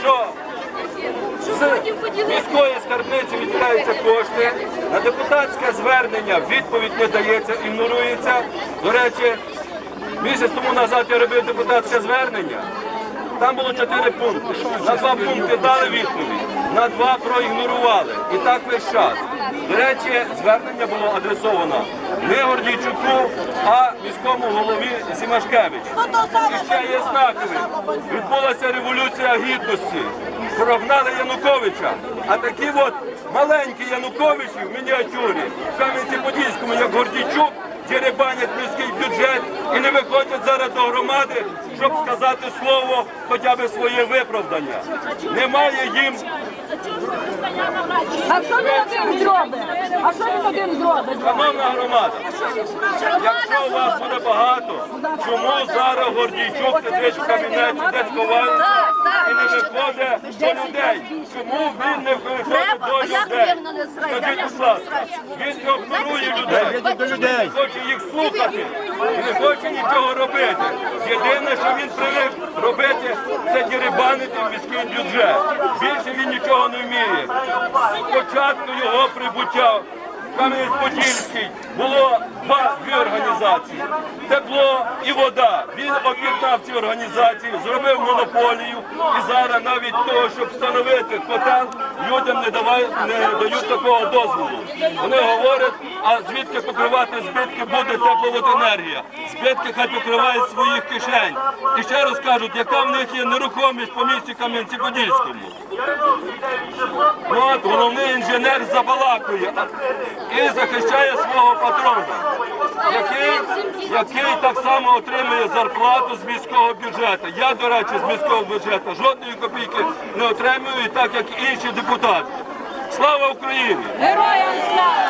що з міської скарбниці відділяються кошти. На депутатське звернення відповідь не дається, ігнорується. До речі, місяць тому назад я робив депутатське звернення. Там було чотири пункти. На два пункти дали відповідь, на два проігнорували. І так весь час. До речі, звернення було адресовано не Гордійчуку, а міському голові Зімашкевичу. І ще є знаковим. Відбулася революція гідності. Прогнали Януковича. А такі от маленькі Януковичі в мініатюрі в Кам'янці-Подільському, як Гордійчук, деребанять міський бюджет і не виходять зараз до громади, щоб сказати слово, хоча б своє виправдання. Немає їм А що він один зробить? А що він один зробить? Шановна громада, якщо у вас буде багато, чому зараз Гордійчук сидить в кабінеті, десь ховається і не виходить до людей? Чому він не виходить до людей? Скажіть, будь ласка, він ігнорує людей, не хоче їх слухати не хоче нічого робити. Єдине, що він привик це дірибанити міський бюджет. Більше він нічого не вміє. Спочатку його прибуття Кам'янець-Подільський було два дві організації тепло і вода. Він об'єднав ці організації, зробив монополію і зараз навіть того, щоб встановити котел, людям не давають, не дають такого дозволу. Вони говорять, а звідки покривати збитки буде тепловоденергія. Збитки хай покривають своїх кишень. І ще раз кажуть, яка в них є нерухомість по місті Кам'янці-Подільському. От головний інженер забалакує і захищає свого патрона, який, який так само отримує зарплату з міського бюджету. Я, до речі, з міського бюджету жодної копійки не отримую, так як інші депутати. Слава Україні! Героям слава!